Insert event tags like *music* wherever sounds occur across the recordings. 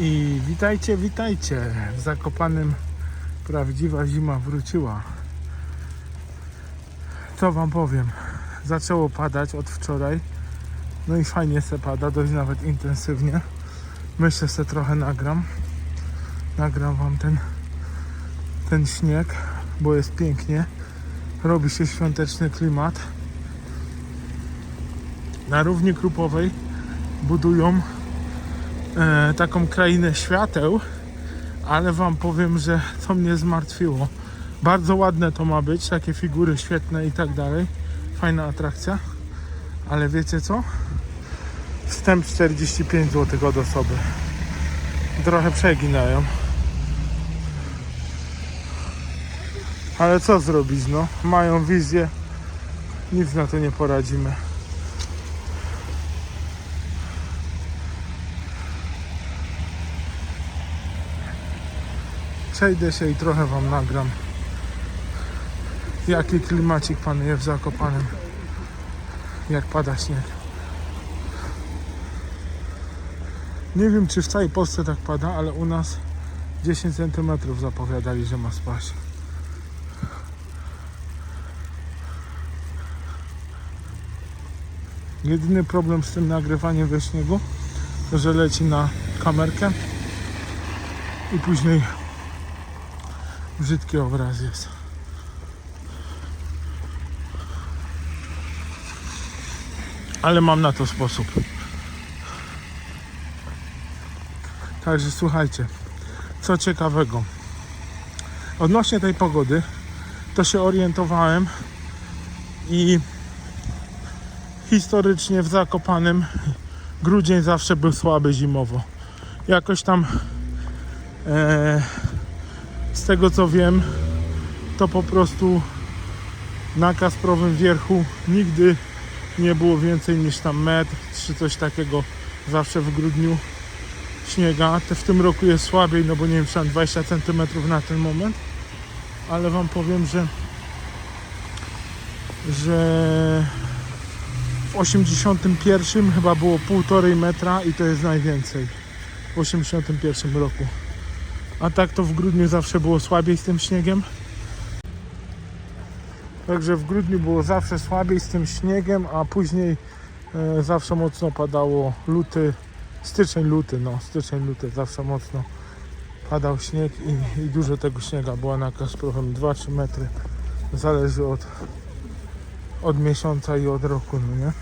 I witajcie, witajcie. W Zakopanym prawdziwa zima wróciła. Co wam powiem? Zaczęło padać od wczoraj. No i fajnie se pada, dość nawet intensywnie. Myślę se trochę nagram. Nagram wam ten, ten śnieg, bo jest pięknie. Robi się świąteczny klimat. Na równi krupowej budują e, taką krainę świateł, ale wam powiem, że to mnie zmartwiło. Bardzo ładne to ma być, takie figury świetne i tak dalej. Fajna atrakcja, ale wiecie co? Wstęp 45 zł od osoby. Trochę przeginają. Ale co zrobić, no? Mają wizję. Nic na to nie poradzimy. Przejdę się i trochę wam nagram. Jaki klimacik panuje w Zakopanem. Jak pada śnieg. Nie wiem czy w całej Polsce tak pada, ale u nas 10 cm zapowiadali, że ma spaść. Jedyny problem z tym nagrywaniem we śniegu, to że leci na kamerkę i później brzydki obraz jest. Ale mam na to sposób. Także słuchajcie, co ciekawego. Odnośnie tej pogody, to się orientowałem i historycznie w Zakopanem grudzień zawsze był słaby zimowo. Jakoś tam e, z tego co wiem, to po prostu na Kasprowym Wierchu nigdy nie było więcej niż tam metr czy coś takiego zawsze w grudniu śniega. W tym roku jest słabiej, no bo nie wiem, czy tam 20 cm na ten moment, ale wam powiem, że że w 81 chyba było półtorej metra i to jest najwięcej w 81 roku. A tak to w grudniu zawsze było słabiej z tym śniegiem. Także w grudniu było zawsze słabiej z tym śniegiem, a później e, zawsze mocno padało luty, styczeń, luty, no styczeń, luty zawsze mocno padał śnieg i, i dużo tego śniega była na Kasprowem 2-3 metry. Zależy od, od miesiąca i od roku, no nie?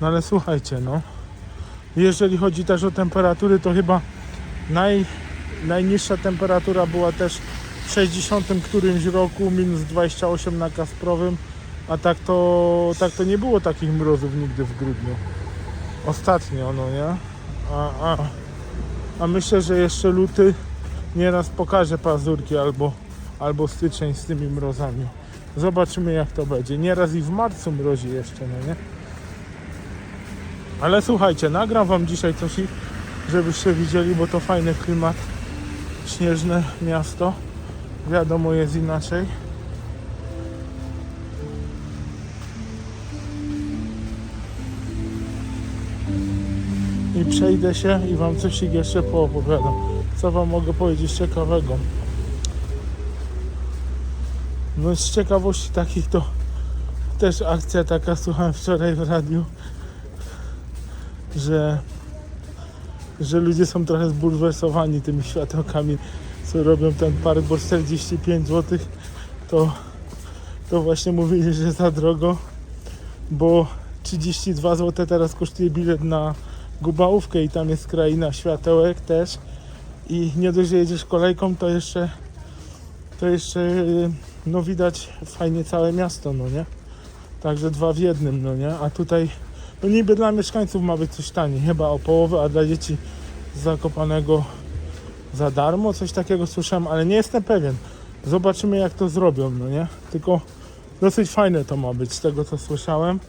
No ale słuchajcie, no. Jeżeli chodzi też o temperatury, to chyba naj, najniższa temperatura była też w 60 którymś roku, minus 28 na Kasprowym, a tak to, tak to nie było takich mrozów nigdy w grudniu. Ostatnio, no nie? A, a, a myślę, że jeszcze luty nieraz pokaże pazurki albo, albo styczeń z tymi mrozami. Zobaczymy jak to będzie. Nieraz i w marcu mrozi jeszcze, no nie? Ale słuchajcie, nagram wam dzisiaj coś, żebyście widzieli, bo to fajny klimat, śnieżne miasto. Wiadomo, jest inaczej. I przejdę się i wam coś jeszcze poopowiadam. Co wam mogę powiedzieć ciekawego? No z ciekawości takich to też akcja taka, słuchałem wczoraj w radiu, że, że ludzie są trochę zbulwersowani tymi światełkami, co robią ten park, bo 45 zł to, to właśnie mówili, że za drogo, bo 32 zł teraz kosztuje bilet na Gubałówkę i tam jest kraina światełek też i nie dość, że jedziesz kolejką, to jeszcze to jeszcze no widać fajnie całe miasto, no nie? Także dwa w jednym, no nie? A tutaj no niby dla mieszkańców ma być coś taniej, chyba o połowę, a dla dzieci Zakopanego za darmo, coś takiego słyszałem, ale nie jestem pewien. Zobaczymy jak to zrobią, no nie? Tylko dosyć fajne to ma być z tego co słyszałem.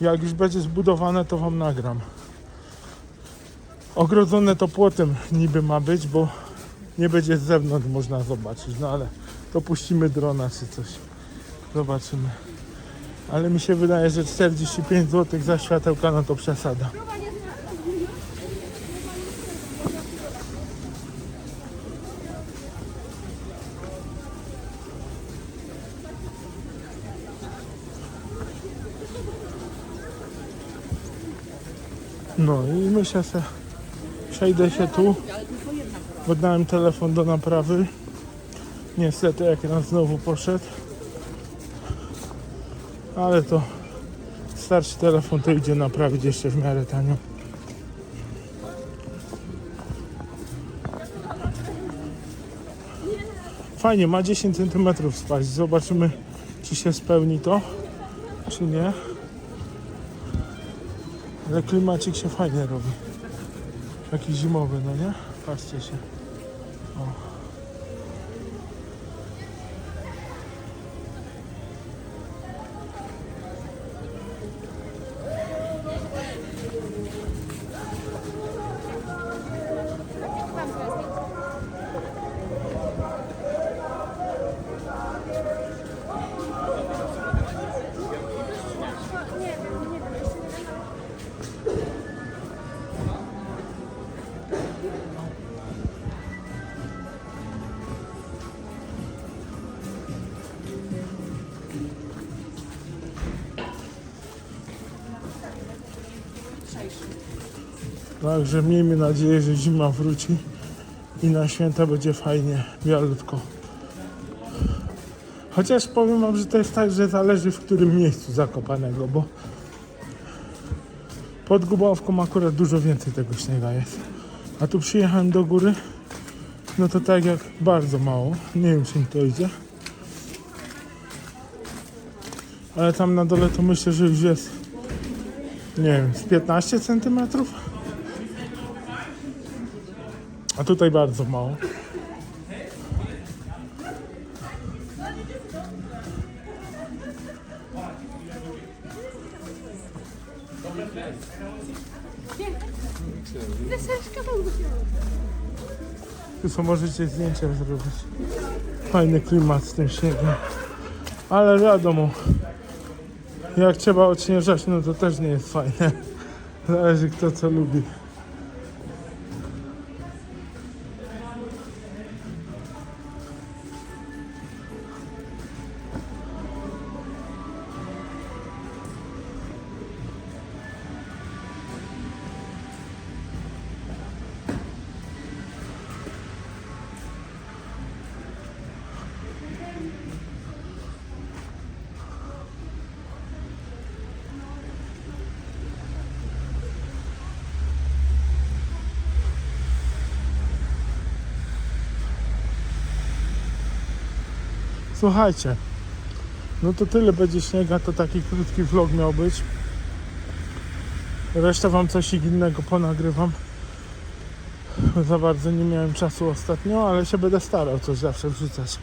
Jak już będzie zbudowane, to wam nagram. Ogrodzone to płotem niby ma być, bo nie będzie z zewnątrz można zobaczyć, no ale to puścimy drona czy coś. Zobaczymy ale mi się wydaje, że 45 zł za światełka no to przesada. No i myślę że przejdę się tu, bo telefon do naprawy. Niestety jak nas znowu poszedł. Ale to starszy telefon to idzie naprawić jeszcze w miarę tanio. Fajnie, ma 10 cm spaść. Zobaczymy, czy się spełni to, czy nie. Ale klimacik się fajnie robi. Taki zimowy, no nie? Patrzcie się. O. Także miejmy nadzieję, że zima wróci i na święta będzie fajnie, bialutko. Chociaż powiem wam, że to jest tak, że zależy w którym miejscu zakopanego, bo pod Gubałówką akurat dużo więcej tego śniega jest. A tu przyjechałem do góry, no to tak jak bardzo mało. Nie wiem, czy mi to idzie. Ale tam na dole to myślę, że już jest, nie wiem, z 15 centymetrów. A tutaj bardzo mało. Tu są możecie zdjęcia zrobić. Fajny klimat z tym śniegiem. Ale wiadomo, jak trzeba odśnieżać, no to też nie jest fajne. *laughs* Zależy kto co lubi. Słuchajcie, no to tyle będzie śniega, to taki krótki vlog miał być. Resztę wam coś innego ponagrywam. Za bardzo nie miałem czasu ostatnio, ale się będę starał coś zawsze wrzucać.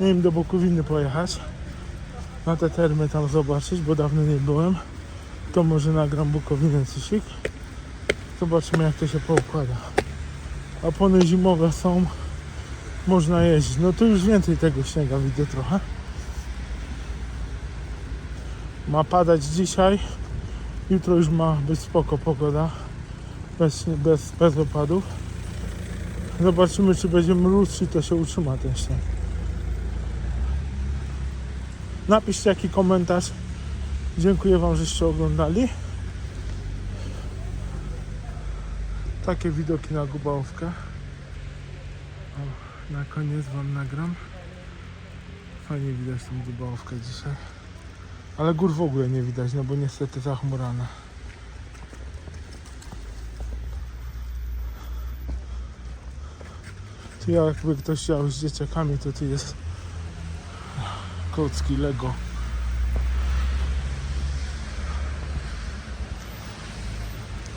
Nie wiem do Bukowiny pojechać. Na te termy tam zobaczyć, bo dawno nie byłem. To może nagram Bukowinę Cysik. Zobaczymy jak to się poukłada opony zimowe są, można jeździć. No tu już więcej tego śniega widzę trochę. Ma padać dzisiaj, jutro już ma być spoko pogoda, bez, bez, bez opadów. Zobaczymy czy będzie mróz, czy to się utrzyma ten śnieg. Napiszcie jaki komentarz. Dziękuję Wam, żeście oglądali. Takie widoki na Gubałówkę. O, na koniec Wam nagram. Fajnie widać tą Gubałówkę dzisiaj. Ale gór w ogóle nie widać, no bo niestety zachmurana. Tu jakby ktoś chciał z dzieciakami, to tu jest kocki Lego.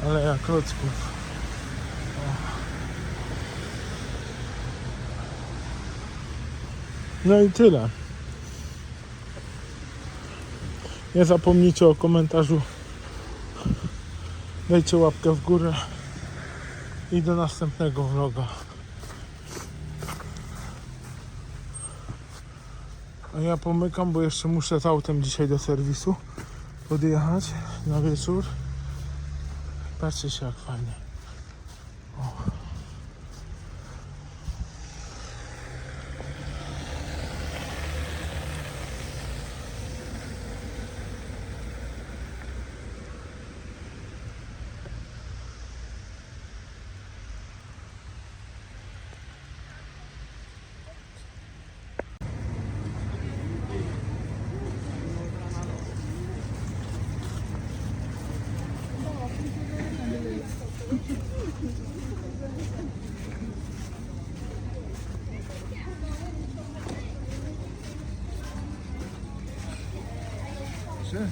Ale jak klocków. No i tyle. Nie zapomnijcie o komentarzu. Dajcie łapkę w górę. I do następnego vloga. A ja pomykam, bo jeszcze muszę z autem dzisiaj do serwisu podjechać na wieczór. Patrzcie się jak fajnie. rzeczy.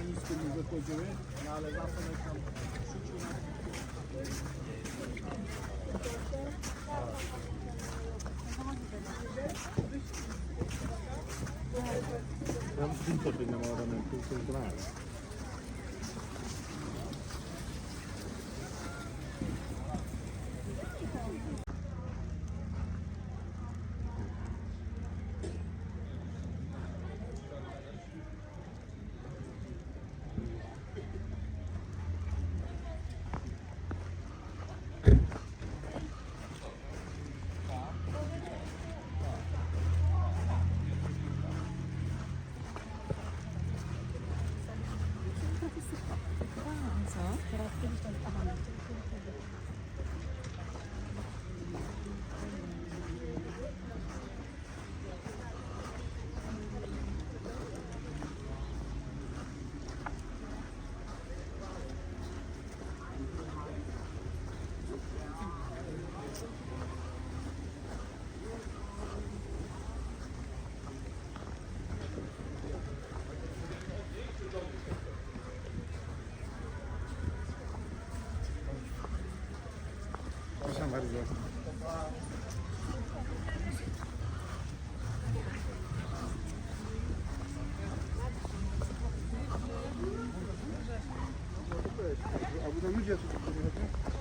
Ani z tym nie wychodziły, no ale zawsze tam Ja mam tylko tyle, mam tylko tyle. Den kulturella. Proszę bardzo. A będą ludzie tu przyjechać?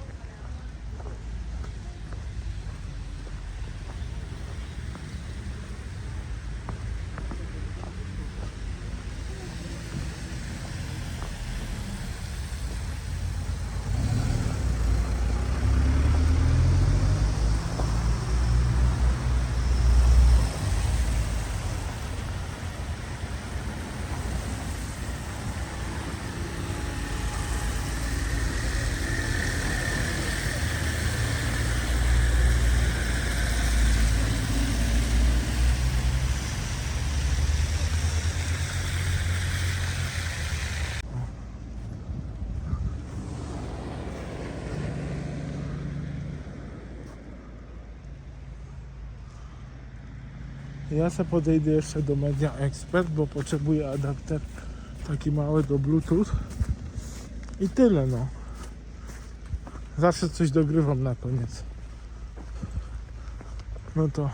Ja se podejdę jeszcze do Media Expert, bo potrzebuję adapter taki mały do Bluetooth. I tyle no. Zawsze coś dogrywam na koniec. No to